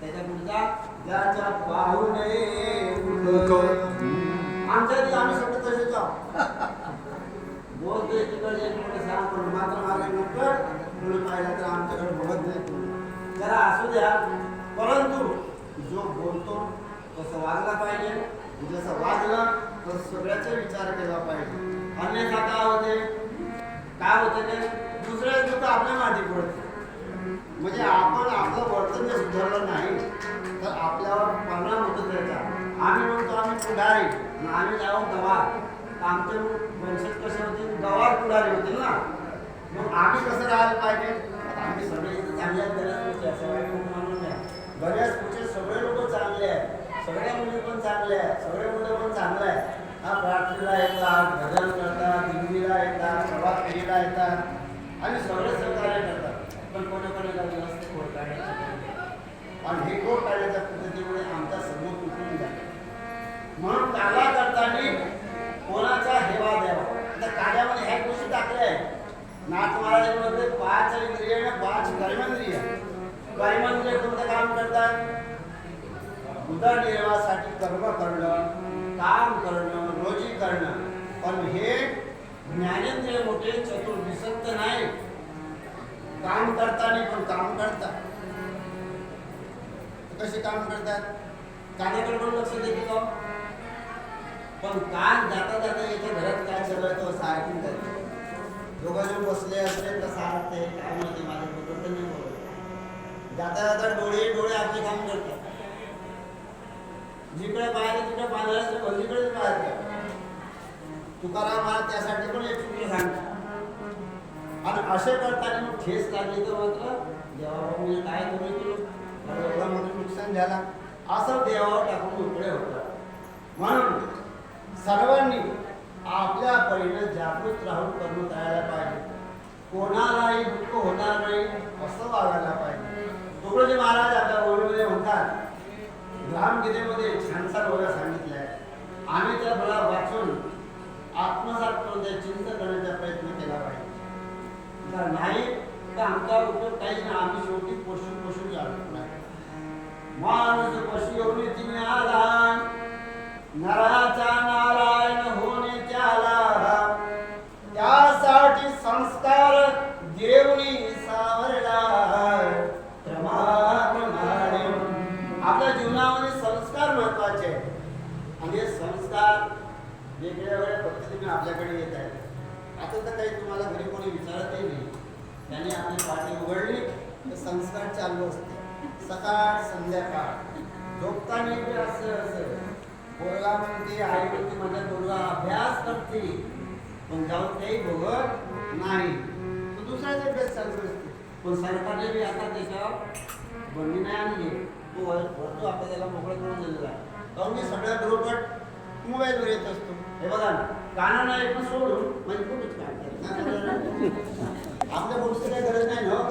त्याच्या पुढचा ज्याच्या पाहू नये मुख. आमच्या इथे आम्ही सगळे तसेच आहोत बोलतोय तिकडे इकडे सांग पण मात्र मागे नकळ कोणी पाहिलं तर आमच्याकडे बघत नाही जरा असू द्या परंतु जो बोलतो तसं वागला पाहिजे जसं वागलं तसं सगळ्याचा विचार केला पाहिजे अन्यथा काय होते? काय होते ते? दुसऱ्या लोक आपल्या माती पडते म्हणजे आपण आपलं वर्तन जर सुधारलं नाही तर आपल्यावर परिणाम होतो त्याचा. आम्ही म्हणतो आम्ही पुढारी. आम्ही जाऊन गवार. आमचे वंशज कसे होते? गवार पुढारी होते ना. मग आम्ही कसं राहायला पाहिजे? आम्ही सगळे चांगले आहेत बऱ्याच पुढचे सगळे लोक चांगले आहेत. सगळ्या मुली पण चांगले आहेत. सगळे मुलं पण चांगले आहेत. हा प्रार्थनेला येतात भजन करतात दिंडीला येतात प्रभात फेरीला येतात आणि सगळे सहकार्य करतात पण कोणाकोणाला व्यवस्थित कोण काढायचं आणि हे कोण काढण्याच्या पद्धतीमुळे आमचा समोर तुटून जातो म्हणून काला करताना कोणाचा हेवा द्यावा आता काल्यामध्ये ह्या गोष्टी टाकल्या आहेत. नाथ महाराज म्हणते पाच इंद्रिय आणि पाच कर्मेंद्रिय. कर्मेंद्रिय कोणतं काम करतात? उदरनिर्वाहासाठी कर्म करणं काम करणं रोजी करणं. पण हे ज्ञानेंद्रिय मोठे चतुर नाही काम करता नाही पण काम करतात कसे काम करतात? कानाकडे हो? पण लक्ष देते का पण कान जाता जाता याच्या घरात काय चालू तो सारखी करते दोघं बसले असले तर सारखते काय म्हणते माझ्या बरोबर तर नाही बोलत जाता जाता डोळे डोळे आपले काम करतात. जिकडे पाहिजे तिकडे पाहिजे जिकडे पाहिजे तुकाराम महाराज त्यासाठी पण एक आणि असे करताना मग ठेस लागली तर मात्र देवावर म्हणजे काय तुम्ही केलं एवढा मोठं नुकसान झाला. असं देवावर टाकून उकडे होतात. म्हणून सर्वांनी आपल्या परीने जागृत राहून करून करायला पाहिजे. कोणालाही दुःख होणार नाही असं वागायला पाहिजे. तुकडोजी महाराज आपल्या ओळीमध्ये म्हणतात ग्रामगीतेमध्ये छानसा बघा सांगितलं आहे आम्ही त्या फळा वाचून आत्मसात करून त्या चिंतन करण्याचा प्रयत्न केला पाहिजे. जर नाही तर आमचा उपयोग काहीच नाही. आम्ही शेवटी पशु पोषून जातो नाही माणूस पशु एवढी तिने आला नराचा नारायण होणे त्याला त्यासाठी संस्कार देवनी सावरला क्रमाक्रमाने आपल्या जीवनामध्ये संस्कार महत्त्वाचे आहेत. आणि हे संस्कार वेगवेगळ्या पद्धतीने आपल्याकडे येत आहेत. आता तर काही तुम्हाला घरी कोणी विचारतही नाही. त्याने आपली पाठी उघडली तर संस्कार चालू असते. सकाळ संध्याकाळ. झोपताना बी असं असं. पोरगा म्हणते आई म्हणते माझ्या पोरगा अभ्यास करते. पण जाऊन काही बघत नाही. तो दुसराच अभ्यास चालू असते. पण सरकारने बी आता त्याच्यावर बंदी नाही आणली. तो भरतो आता त्याला मोकळं करून दिलेला आहे. कारण मी सगळ्या बरोबर मोबाईलवर येत असतो. हे बघा ना कानाला एक सोडून म्हणजे कुठेच काय आपल्या गोष्टी काही गरज नाही ना हो,